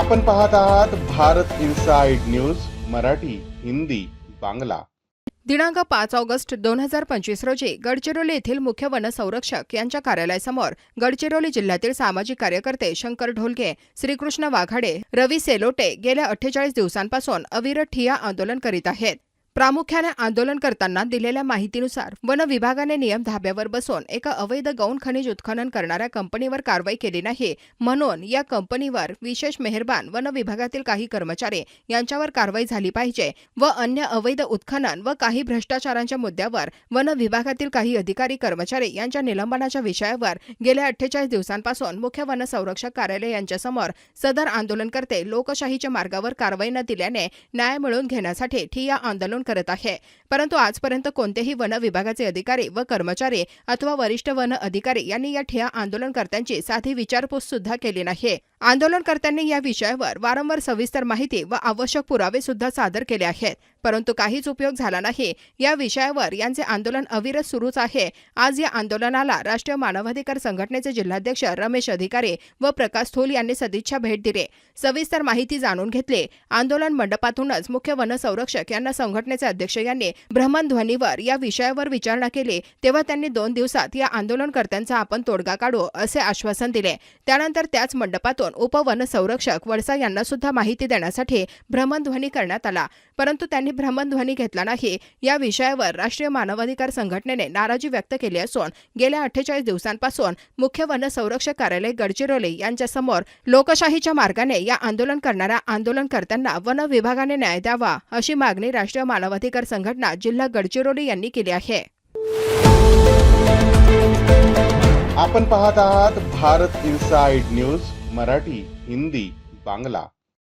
आपण पाहत आहात भारत इन्साइड न्यूज मराठी हिंदी बांगला. दिनांक पाच ऑगस्ट दोन हजार पंचवीस रोजी गडचिरोली येथील मुख्य वनसंरक्षक यांच्या कार्यालयासमोर गडचिरोली जिल्ह्यातील सामाजिक कार्यकर्ते शंकर ढोलके श्रीकृष्ण वाघाडे रवी सेलोटे गेल्या अठ्ठेचाळीस दिवसांपासून अविरत ठिया आंदोलन करीत आहेत. प्रामुख्याने आंदोलन करताना दिलेल्या माहितीनुसार वन विभागाने नियम धाब्यावर बसवून एका अवैध गौण खनिज उत्खनन करणाऱ्या कंपनीवर कारवाई केली नाही म्हणून या कंपनीवर विशेष मेहरबान वन विभागातील काही कर्मचारी यांच्यावर कारवाई झाली पाहिजे व अन्य अवैध उत्खनन व काही भ्रष्टाचारांच्या मुद्द्यावर वन विभागातील काही अधिकारी कर्मचारी यांच्या निलंबनाच्या विषयावर गेल्या अठ्ठेचाळीस दिवसांपासून मुख्य वन संरक्षक कार्यालय यांच्यासमोर सदर आंदोलनकर्ते लोकशाहीच्या मार्गावर कारवाई न दिल्याने न्याय मिळवून घेण्यासाठी ठिया आंदोलन करत आहे. परंतु आजपर्यंत कोणतेही वन विभागाचे अधिकारी व कर्मचारी अथवा वरिष्ठ वन अधिकारी यांनी या ठिया आंदोलनकर्त्यांची साधी विचारपूस सुद्धा केली नाही. आंदोलनकर्त्यांनी या विषयावर वारंवार सविस्तर माहिती व आवश्यक पुरावे सुद्धा सादर केले आहेत. परंतु काहीच उपयोग झाला नाही. या विषयावर यांचे आंदोलन अविरत सुरूच आहे. आज या आंदोलनाला राष्ट्रीय मानवाधिकार संघटनेचे जिल्हाध्यक्ष रमेश अधिकारी व प्रकाश थोल यांनी सदिच्छा भेट दिली. सविस्तर माहिती जाणून घेतली. आंदोलन मंडपातूनच मुख्य वनसंरक्षक यांना संघटनेचे अध्यक्ष यांनी भ्रमणध्वनीवर या विषयावर विचारणा केली. तेव्हा त्यांनी दोन दिवसात या आंदोलनकर्त्यांचा आपण तोडगा काढू असे आश्वासन दिले. त्यानंतर त्याच मंडपातून उपवनसंरक्षक वडसा यांना सुद्धा माहिती देण्यासाठी भ्रमणध्वनी करण्यात आला. परंतु त्यांनी भ्रमणध्वनी घेतला नाही. या विषयावर राष्ट्रीय मानवाधिकार संघटनेने नाराजी व्यक्त केली असून गेल्या अठ्ठेचाळीस दिवसांपासून मुख्य वनसंरक्षक कार्यालय गडचिरोली यांच्यासमोर लोकशाहीच्या मार्गाने या आंदोलन करणाऱ्या आंदोलनकर्त्यांना वन विभागाने न्याय द्यावा अशी मागणी राष्ट्रीय मानवाधिकार संघटना जिल्हा गडचिरोली यांनी केली आहे. आपण पाहत आहात भारत इन्साइड न्यूज. मराठी हिंदी बांगला.